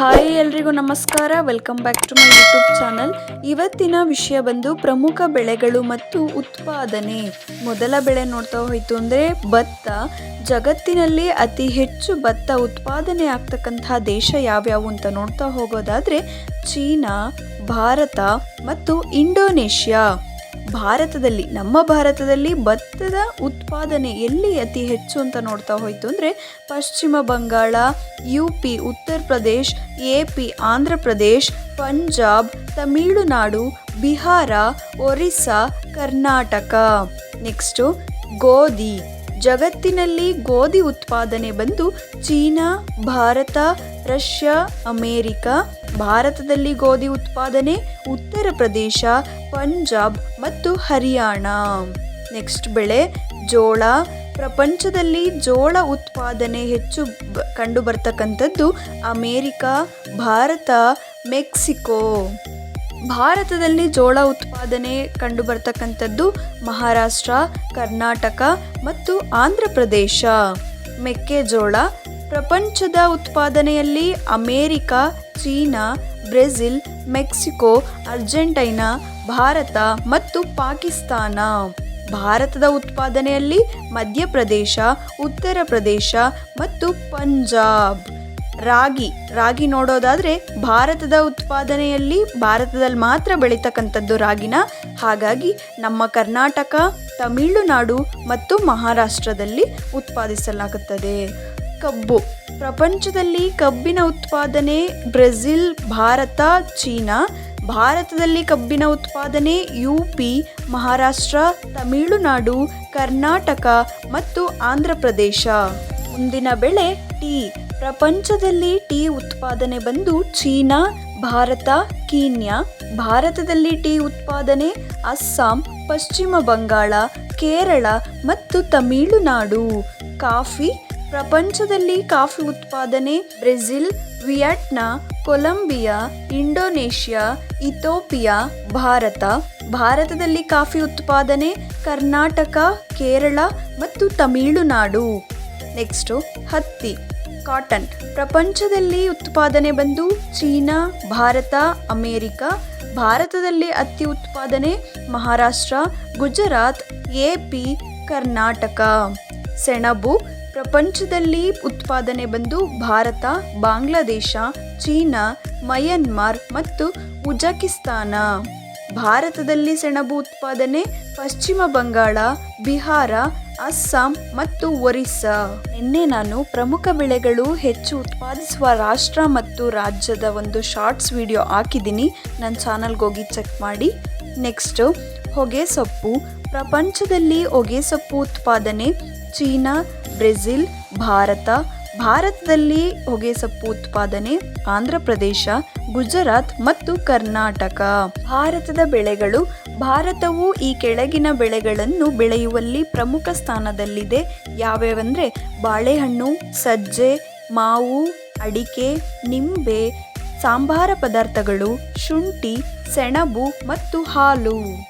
Hi ಎಲ್ರಿಗೂ ನಮಸ್ಕಾರ. Welcome back to my YouTube channel ಇವತ್ತಿನ ವಿಷಯ ಬಂದು ಪ್ರಮುಖ ಬೆಳೆಗಳು ಮತ್ತು ಉತ್ಪಾದನೆ. ಮೊದಲ ಬೆಳೆ ನೋಡ್ತಾ ಹೋಯ್ತು ಅಂದರೆ ಭತ್ತ. ಜಗತ್ತಿನಲ್ಲಿ ಅತಿ ಹೆಚ್ಚು ಭತ್ತ ಉತ್ಪಾದನೆ ಆಗ್ತಕ್ಕಂತಹ ದೇಶ ಯಾವ್ಯಾವು ಅಂತ ನೋಡ್ತಾ ಹೋಗೋದಾದರೆ ಚೀನಾ, ಭಾರತ ಮತ್ತು ಇಂಡೋನೇಷ್ಯಾ. ಭಾರತದಲ್ಲಿ, ನಮ್ಮ ಭಾರತದಲ್ಲಿ ಭತ್ತದ ಉತ್ಪಾದನೆ ಎಲ್ಲಿ ಅತಿ ಹೆಚ್ಚು ಅಂತ ನೋಡ್ತಾ ಹೋಯಿತು ಅಂದರೆ ಪಶ್ಚಿಮ Bangala, U P, Uttar Pradesh, A P, Andhra Pradesh, Punjab, Tamil Nadu, Bihar, Orissa, Karnataka. Next ಗೋಧಿ. ಜಗತ್ತಿನಲ್ಲಿ ಗೋಧಿ ಉತ್ಪಾದನೆ ಬಂದು ಚೀನಾ, ಭಾರತ, ರಷ್ಯಾ, ಅಮೇರಿಕ, ಭಾರತದಲ್ಲಿ ಗೋಧಿ ಉತ್ಪಾದನೆ, ಉತ್ತರ ಪ್ರದೇಶ, ಪಂಜಾಬ್ ಮತ್ತು ಹರಿಯಾಣ. ನೆಕ್ಸ್ಟ್ ಬೆಳೆ, ಜೋಳ. ಪ್ರಪಂಚದಲ್ಲಿ ಜೋಳ ಉತ್ಪಾದನೆ ಹೆಚ್ಚು ಬ- ಕಂಡು ಬರ್ತಕ್ಕಂಥದ್ದು ಅಮೇರಿಕ, ಭಾರತ, ಮೆಕ್ಸಿಕೋ. ಭಾರತದಲ್ಲಿ ಜೋಳ ಉತ್ಪಾದನೆ ಕಂಡು ಬರ್ತಕ್ಕಂಥದ್ದು ಮಹಾರಾಷ್ಟ್ರ, ಕರ್ನಾಟಕ ಮತ್ತು ಆಂಧ್ರ ಪ್ರದೇಶ. ಮೆಕ್ಕೆಜೋಳ ಪ್ರಪಂಚದ ಉತ್ಪಾದನೆಯಲ್ಲಿ America, China, Brazil, Mexico, Argentina, Bharat ಮತ್ತು ಪಾಕಿಸ್ತಾನ. ಭಾರತದ ಉತ್ಪಾದನೆಯಲ್ಲಿ ಮಧ್ಯಪ್ರದೇಶ ಉತ್ತರ ಪ್ರದೇಶ ಮತ್ತು ಪಂಜಾಬ್. ರಾಗಿ. ರಾಗಿ ನೋಡೋದಾದ್ರೆ ಭಾರತದ ಉತ್ಪಾದನೆಯಲ್ಲಿ ಭಾರತದಲ್ಲಿ ಮಾತ್ರ ಬೆಳೀತಕ್ಕಂಥದ್ದು ರಾಗಿನ. ಹಾಗಾಗಿ ನಮ್ಮ ಕರ್ನಾಟಕ, ತಮಿಳುನಾಡು ಮತ್ತು ಮಹಾರಾಷ್ಟ್ರದಲ್ಲಿ ಉತ್ಪಾದಿಸಲಾಗುತ್ತದೆ. ಕಬ್ಬು. ಪ್ರಪಂಚದಲ್ಲಿ ಕಬ್ಬಿನ ಉತ್ಪಾದನೆ ಬ್ರೆಜಿಲ್, ಭಾರತ, ಚೀನಾ. ಭಾರತದಲ್ಲಿ ಕಬ್ಬಿನ ಉತ್ಪಾದನೆ ಯು ಪಿ, ಮಹಾರಾಷ್ಟ್ರ, ತಮಿಳುನಾಡು, ಕರ್ನಾಟಕ ಮತ್ತು ಆಂಧ್ರ ಪ್ರದೇಶ. ಮುಂದಿನ ಬೆಳೆ ಟೀ. ಪ್ರಪಂಚದಲ್ಲಿ ಟೀ ಉತ್ಪಾದನೆ ಬಂದು ಚೀನಾ, ಭಾರತ, ಕೀನ್ಯಾ, ಭಾರತದಲ್ಲಿ ಟೀ ಉತ್ಪಾದನೆ, ಅಸ್ಸಾಂ, ಪಶ್ಚಿಮ ಬಂಗಾಳ, ಕೇರಳ ಮತ್ತು ತಮಿಳುನಾಡು. ಕಾಫಿ, ಪ್ರಪಂಚದಲ್ಲಿ ಕಾಫಿ ಉತ್ಪಾದನೆ, Brazil, Vietnam, Colombia, Indonesia, Ethiopia, Bharat, ಭಾರತದಲ್ಲಿ ಕಾಫಿ ಉತ್ಪಾದನೆ, ಕರ್ನಾಟಕ, ಕೇರಳ ಮತ್ತು ತಮಿಳುನಾಡು. ನೆಕ್ಸ್ಟು ಹತ್ತಿ. ಕಾಟನ್. ಪ್ರಪಂಚದಲ್ಲಿ ಉತ್ಪಾದನೆ ಬಂದು ಚೀನಾ, ಭಾರತ, ಅಮೇರಿಕ, ಭಾರತದಲ್ಲಿ ಅತಿ ಉತ್ಪಾದನೆ ಮಹಾರಾಷ್ಟ್ರ, ಗುಜರಾತ್, ಎ ಪಿ, ಕರ್ನಾಟಕ. ಸೆಣಬು, ಪ್ರಪಂಚದಲ್ಲಿ ಉತ್ಪಾದನೆ ಬಂದು ಭಾರತ, ಬಾಂಗ್ಲಾದೇಶ, ಚೀನಾ, ಮಯನ್ಮಾರ್ ಮತ್ತು ಉಜಕಿಸ್ತಾನ. ಭಾರತದಲ್ಲಿ ಸೆಣಬು ಉತ್ಪಾದನೆ ಪಶ್ಚಿಮ ಬಂಗಾಳ, ಬಿಹಾರ ಅಸ್ಸಾಂ ಮತ್ತು ಒರಿಸ್ಸಾ. ನಿನ್ನೆ ನಾನು ಪ್ರಮುಖ ಬೆಳೆಗಳು ಹೆಚ್ಚು ಉತ್ಪಾದಿಸುವ ರಾಷ್ಟ್ರ ಮತ್ತು ರಾಜ್ಯದ ಒಂದು ಶಾರ್ಟ್ಸ್ ವಿಡಿಯೋ ಹಾಕಿದ್ದೀನಿ. ನನ್ನ ಚಾನಲ್ಗೆ ಹೋಗಿ ಚೆಕ್ ಮಾಡಿ. ನೆಕ್ಸ್ಟು ಹೊಗೆ ಸೊಪ್ಪು ಪ್ರಪಂಚದಲ್ಲಿ ಹೊಗೆ ಸೊಪ್ಪು ಉತ್ಪಾದನೆ ಚೀನಾ, ಬ್ರೆಜಿಲ್, ಭಾರತ. ಭಾರತದಲ್ಲಿ ಹೊಗೆ ಸೊಪ್ಪು ಉತ್ಪಾದನೆ ಆಂಧ್ರ ಪ್ರದೇಶ ಗುಜರಾತ್ ಮತ್ತು ಕರ್ನಾಟಕ. ಭಾರತದ ಬೆಳೆಗಳು ಭಾರತವು ಈ ಕೆಳಗಿನ ಬೆಳೆಗಳನ್ನು ಬೆಳೆಯುವಲ್ಲಿ ಪ್ರಮುಖ ಸ್ಥಾನದಲ್ಲಿದೆ. ಯಾವ್ಯಾವೆಂದರೆ ಬಾಳೆಹಣ್ಣು, ಸಜ್ಜೆ, ಮಾವು, ಅಡಿಕೆ, ನಿಂಬೆ, ಸಾಂಬಾರ ಪದಾರ್ಥಗಳು, ಶುಂಠಿ, ಸೆಣಬು ಮತ್ತು ಹಾಲು.